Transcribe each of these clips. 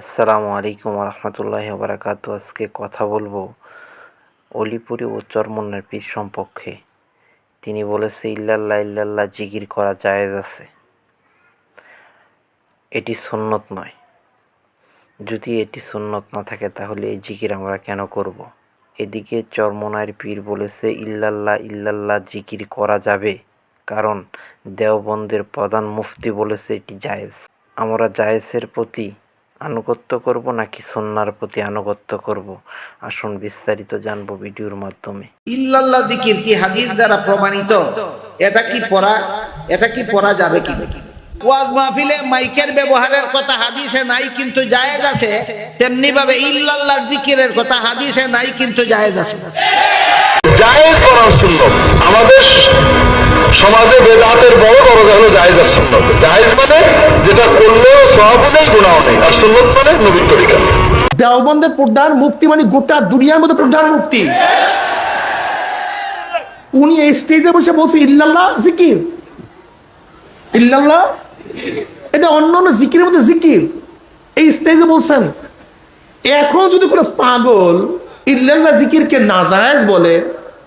আসসালামু আলাইকুম রহমতুল্লাহ বারাকাতু আজকে কথা বলব অলিপুরি ও চরমন্নার পীর সম্পর্কে। তিনি বলেছে, ইল্লাল্লাহ ইল্লাল্লাহ, জিকির করা জায়েজ আছে। এটি সুন্নত নয়। যদি এটি সুন্নত না থাকে, তাহলে এই জিকির আমরা কেন করব। এদিকে চরমনায়ের পীর বলেছে, ইল্লাল্লাহ ইল্লাল্লাহ, জিকির করা যাবে। কারণ দেওবন্দের প্রধান মুফতি বলেছে, এটি জায়েজ। আমরা জায়েজের প্রতি আনুগত্য করব নাকি সন্ন্যার প্রতি আনুগত্য করব? আসুন বিস্তারিত জানব ভিডিওর মাধ্যমে। ইল্লাল্লাহ জিকির কি হাদিস দ্বারা প্রমাণিত? এটা কি পড়া? এটা কি পড়া যাবে কি? ওয়াজ মাহফিলে মাইকের ব্যবহারের কথা হাদিসে নাই কিন্তু জায়েজ আছে। তেমনি ভাবে ইল্লাল্লাহ জিকিরের কথা হাদিসে নাই কিন্তু জায়েজ আছে। জায়েজ করা সুন্নত। আমাদের সমাজে বেদাতের বড় দরজা হলো জায়েজ আর সুন্নত। জায়েজ মানে যেটা করলেও সহাবও নেই গুণাও নেই। আর সুন্নত মানে নবীর তরিকা। দেওবন্দের প্রধান মুফতি মানে গোটা দুনিয়ার মধ্যে প্রধান মুফতি। উনি এই স্টেজে বসে বলছে, ইল্লাল্লাহ, জিকির। ইল্লাল্লাহ, এটা অন্য অন্য জিকিরের মধ্যে জিকির। এই স্টেজে বলছেন, এখন যদি কোনো পাগল ইল্লাল্লাহ জিকিরকে নাজায়েজ বলে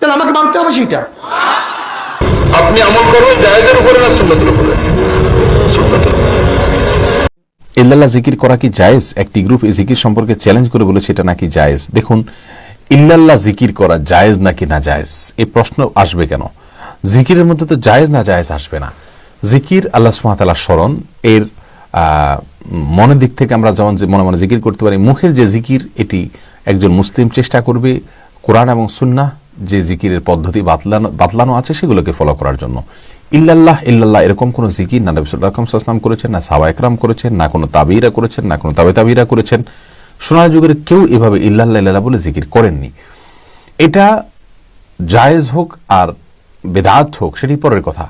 তাহলে আমাকে মানতে হবে সেটা। আপনি আমল করবেন জায়েজের উপরে না সুন্নতের উপরে? ইল্লাল্লাহ জিকির করা কি জায়েজ? একটি গ্রুপ এই জিকির সম্পর্কে চ্যালেঞ্জ করে বলেছে এটা নাকি জায়েজ? দেখুন ইল্লাল্লাহ জিকির করা জায়েজ নাকি না জায়েজ? এই প্রশ্ন আসবে কেন? জিকিরের মধ্যে তো জায়েজ না জায়েজ আসবে না। জিকির আল্লাহ সুমাতাল্লাহ স্মরণ এর আহ, মনের দিক থেকে আমরা যেমন যে মনে মনে জিকির করতে পারি মুখের যে জিকির এটি একজন মুসলিম চেষ্টা করবে কোরআন এবং সুন্নাহ যে জিকিরের পদ্ধতি বাতলানো বাতলানো আছে, সেগুলোকে ফলো করার জন্য। ইল্লাল্লাহ ইল্লাল্লাহ এরকম কোনো জিকির না নবী সাল্লাল্লাহু সাল্লাম করেছেন, না সাহাবা একরাম করেছেন, না কোনো তাবিরা করেছেন, না কোনো তাবে তাবিরা করেছেন। সোনার যুগের কেউ এভাবে ইল্লাল্লাহ ইল্লাল্লাহ বলে জিকির করেননি। এটা জায়েজ হোক আর বেদাত হোক, সেটি পরের কথা।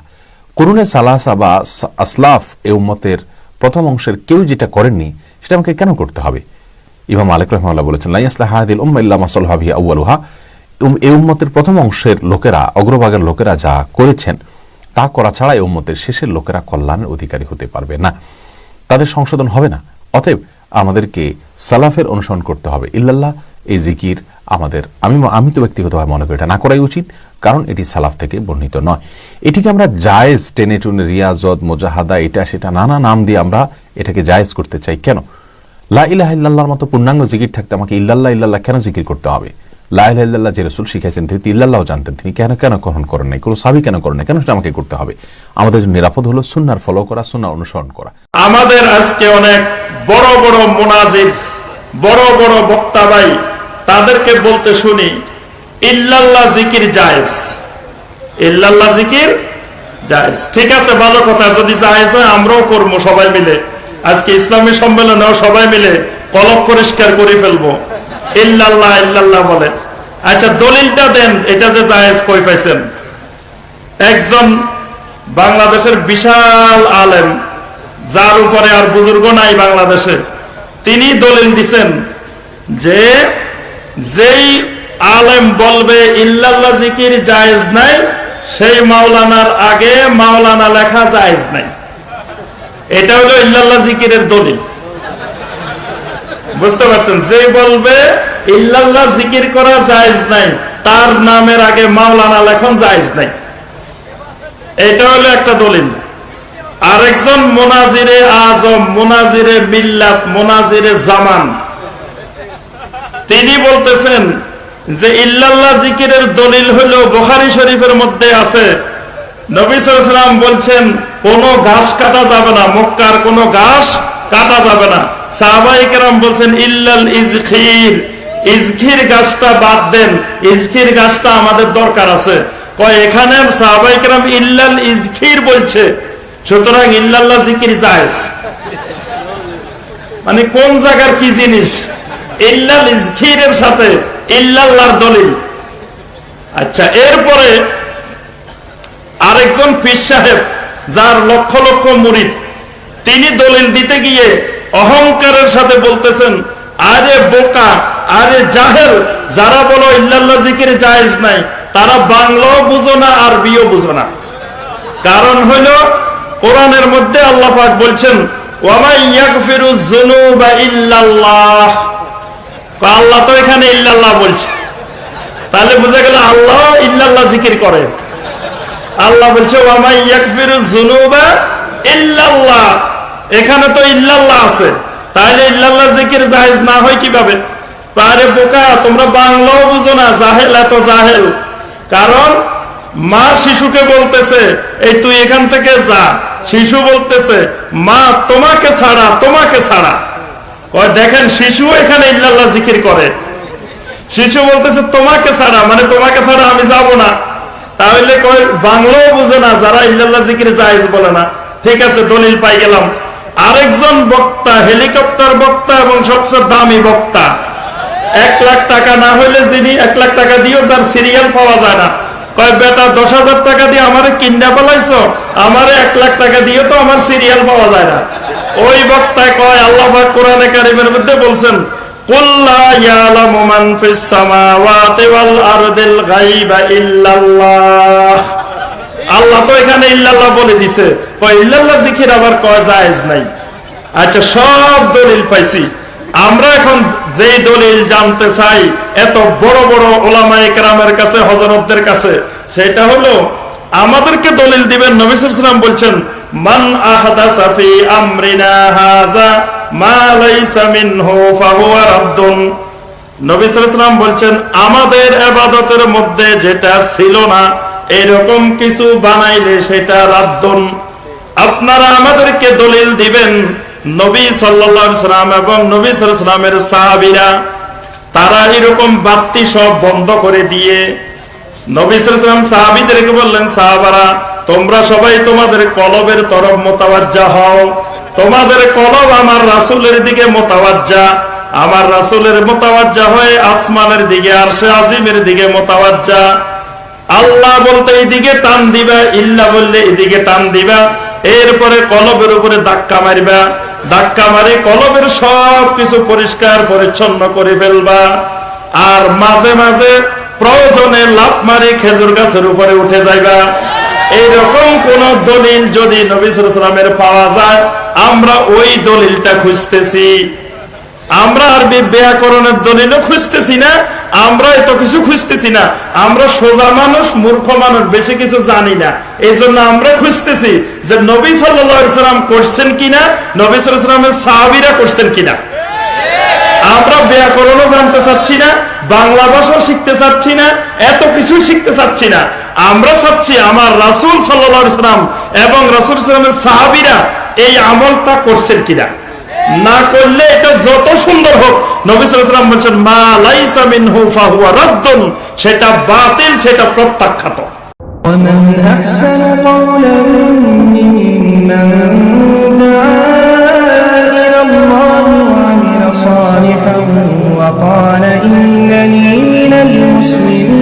করুণে সালাসা বা আসলাফ এ উম্মতের প্রথম অংশের কেউ যেটা করেননি, সেটা আমাকে কেন করতে হবে? ইমাম মালিক রহমাল্লাহ বলেছেন লাইয়াসলাহ হাদিল উম্মা ইল্লা মাসাল্লাহি আউয়ালুহা উম- এই উম্মতের প্রথম অংশের লোকেরা, অগ্রভাগের লোকেরা যা করেছেন, তা করা ছাড়া এই উম্মতের শেষের লোকেরা কল্যাণের অধিকারী হতে পারবে না। তাদের সংশোধন হবে না। অতএব আমাদেরকে সালাফের অনুসরণ করতে হবে। ইল্লাল্লাহ, এই জিকির আমাদের, আমি আমি তো ব্যক্তিগতভাবে মনে করি এটা না করাই উচিত, কারণ এটি সালাফ থেকে বর্ণিত নয়। এটিকে আমরা জায়েজ টেনে টুনে রিয়াজত, মোজাহাদা, এটা সেটা নানা নাম দিয়ে আমরা এটাকে জায়েজ করতে চাই। কেন? লা ইলাহা ইল্লাল্লাহর মতো পূর্ণাঙ্গ জিকির থাকতে আমাকে ইল্লাল্লাহ ইল্লাল্লাহ কেন জিকির করতে হবে? লা ইলাহা ইল্লাল্লাহ যে রসুল শিখাইছেন, তিনি ইল্লাল্লাহ জানতেন। তিনি কেন কেন গ্রহণ করেন নাই? কোনো সাবি কেন করেন নাই? কেন আমাকে করতে হবে? আমাদের জন্য নিরাপদ হলো সুন্নার ফলো করা, সুন্নার অনুসরণ করা। আমাদের আজকে অনেক বড় বড় মোনাজির বড় বড় বক্তা ভাই, তাদেরকে বলতে শুনি, ইল্লাল্লাহ জিকির জায়েজ। ইল্লাল্লাহ জিকির জায়েজ। ঠিক আছে, ভালো কথা। যদি জায়েজ হয়, আমরাও করব সবাই মিলে। আজকে ইসলামী সম্মেলনেও সবাই মিলে কলক পরিষ্কার করে ফেলব। ইল্লাল্লাহ ইল্লাল্লাহ বলে। আচ্ছা দলিলটা দেন, এটা যে জায়েজ কই পাইছেন? একজন বাংলাদেশের বিশাল আলেম, যার উপরে আর বুজুর্গ নাই বাংলাদেশে, তিনি দলিল দিছেন যে যেই আলেম বলবে, ইল্লাল্লাহ, জিকির জায়েজ নাই, সেই মাওলানার আগে মাওলানা লেখা জায়েজ নাই। এটা হলো ইল্লাল্লাহ, জিকিরের দলিল। বুঝতে পারছেন? যে বলবে, ইল্লাল্লাহ জিকির করা জায়েজ নাই। তার নামের আগে মাওলানা লেখন জায়েজ নাই। এটা হলো একটা দলিল। আরেকজন মোনাজিরে আজম, মোনাজিরে মিল্লাত, মোনাজিরে জামান। তিনি বলতেছেন যে, ইল্লাল্লাহ জিকিরের দলিল হলো বুখারী শরীফের মধ্যে আছে। নবী সাল্লাম বলছেন, কোন ঘাস কাটা যাবে না, মক্কার কোন ঘাস কাটা যাবে না। সাহাবাই কেরাম বলছেন, ইল্লাল ইজখির। ইজখির গাছটা বাদ দেন। ইজখির গাছটা আমাদের দরকার আছে। কয়, এখানে ইল্লাল ইজখির বলছে। সুতরাং ইল্লাল্লাহ জিকির জায়েজ। মানে কোন জায়গার কি জিনিস? ইল্লাল ইজখিরের সাথে ইল্লাল্লাহর দলিল। আচ্ছা এরপরে আরেকজন পীর সাহেব, যার লক্ষ লক্ষ মুরিদ, তিনি দলিল দিতে গিয়ে অহংকারের সাথে বলতেছেন, আরে বোকা, আরে জাহেল, যারা বলো ইল্লাল্লাহ জিকির জায়েজ নাই, তারা বাংলাও বুঝো না, আরবিও বুঝো না। কারণ হইল কোরআনের মধ্যে আল্লাহ পাক বলছেন আল্লাহ তো এখানে ইল্লাল্লাহ বলছে। তাহলে বুঝা গেল আল্লাহ ইল্লাল্লাহ জিকির করে। আল্লাহ বলছে ওয়ামাই ইয়াগফিরু যুনুবা ইল্লাল্লাহ। এখানে তো ইল্লাল্লাহ আছে। তাহলে ইল্লাল্লাহ জিকির জায়েজ না হয় কীভাবে? আরে বোকা, তোমরা বাংলাও বুঝো না, জাহেল এত জাহেল। কারণ মা শিশুকে বলতেছে, এই তুই এখান থেকে যা। শিশু বলতেছে, মা, তোমাকে ছাড়া তোমাকে ছাড়া। দেখেন শিশু এখানে ইল্লাল্লাহ জিকির করে। শিশু বলতেছে, তোমাকে ছাড়া মানে তোমাকে ছাড়া আমি যাব না। তাহলে কয়, বাংলাও বুঝে না, যারা ইল্লাল্লাহ জিকির জায়েজ বলে না। ঠিক আছে, দলিল পাই গেলাম। আরেকজন বক্তা, হেলিকপ্টার বক্তা এবং সবচেয়ে দামি বক্তা। এক লাখ টাকা না হইলে যিনি এক লাখ টাকা দিয়েও যার সিরিয়াল পাওয়া যায় না। কয়, বেটা, দশ হাজার টাকা দিয়ে আমারে কিনা পালাইছো? এক লাখ টাকা দিয়ে তো আমার সিরিয়াল পাওয়া যায় না। ওই বক্তায় কয়, আল্লাহ কোরআনে কারিমের মধ্যে বলছেন قل আল্লাহ তো এখানে ইল্লাল্লাহ বলে দিছে। ইল্লাল্লাহ জিকির আবার কয় জায়েজ নাই। আচ্ছা সব দলিল পাইছি। আমরা এখন যেই দলিল জানতে চাই, এত বড় বড় ওলামায়ে কেরামের কাছে হজরতদের কাছে, সেটা হলো, আমাদেরকে দলিল দিবেন নবী সাল্লাল্লাহু বলছেন, মান আহাদাসা ফি বলছেন, আমাদের ইবাদতের মধ্যে যেটা ছিল না এরকম কিছু বানাইলে সেটা রাদ্দুন আপনারা আমাদেরকে দলিল দিবেন, নবী সাল্লাম এবং নবী সাল্লামের সাহাবীরা, তারা এরকম বাতি সব বন্ধ করে দিয়ে আলাইহি বললেন, সাহাবারা, তোমরা সবাই তোমাদের কলবের তরফ মোতাবাজ্জা হও। তোমাদের কলব আমার রাসূলের দিকে মোতাবাজ্জা আমার রাসূলের মোতাবাজ্জা হয়ে আসমানের দিকে আর সে আজিমের দিকে মোতাবাজ্জা আল্লাহ বলতে এইদিকে টান দিবা, ইল্লা বললে এদিকে টান দিবা, এরপরে কলবের উপরে ধাক্কা মারবা, ধাক্কা মারি কলবের সব কিছু পরিষ্কার, পরিচ্ছন্ন করে ফেলবা। আর মাঝে মাঝে প্রয়োজনে লাভ মারি খেজুর গাছের উপরে উঠে যাইবা। এইরকম কোন দলিল যদি নবী সালামের পাওয়া যায়, আমরা ওই দলিলটা খুঁজতেছি। আমরা আর ব্যাকরণের দলিলও খুঁজতেছি না আমরা এত কিছু খুঁজতেছি না। আমরা সোজা মানুষ, মূর্খ মানুষ, বেশি কিছু জানি না। এই জন্য আমরা খুঁজতেছি যে নবী সাল্লাম করছেন কিনা, নবী সাল্লামের সাহাবিরা করছেন কিনা। আমরা ব্যাকরণও জানতে চাচ্ছি না, বাংলা ভাষাও শিখতে চাচ্ছি না, এত কিছু শিখতে চাচ্ছি না। আমরা চাচ্ছি আমার রাসুল সাল্লাম এবং রাসুল সাল্লামের সাহাবিরা এই আমলটা করছেন কিনা। না করলে এটা যত সুন্দর হোক নবিসাম বলছেন, মা লাইসা মিনহু ফাহুয়া রাদ্দুন সেটা বাতিল, সেটা প্রত্যাখ্যাত। وقال إنني من المسلمين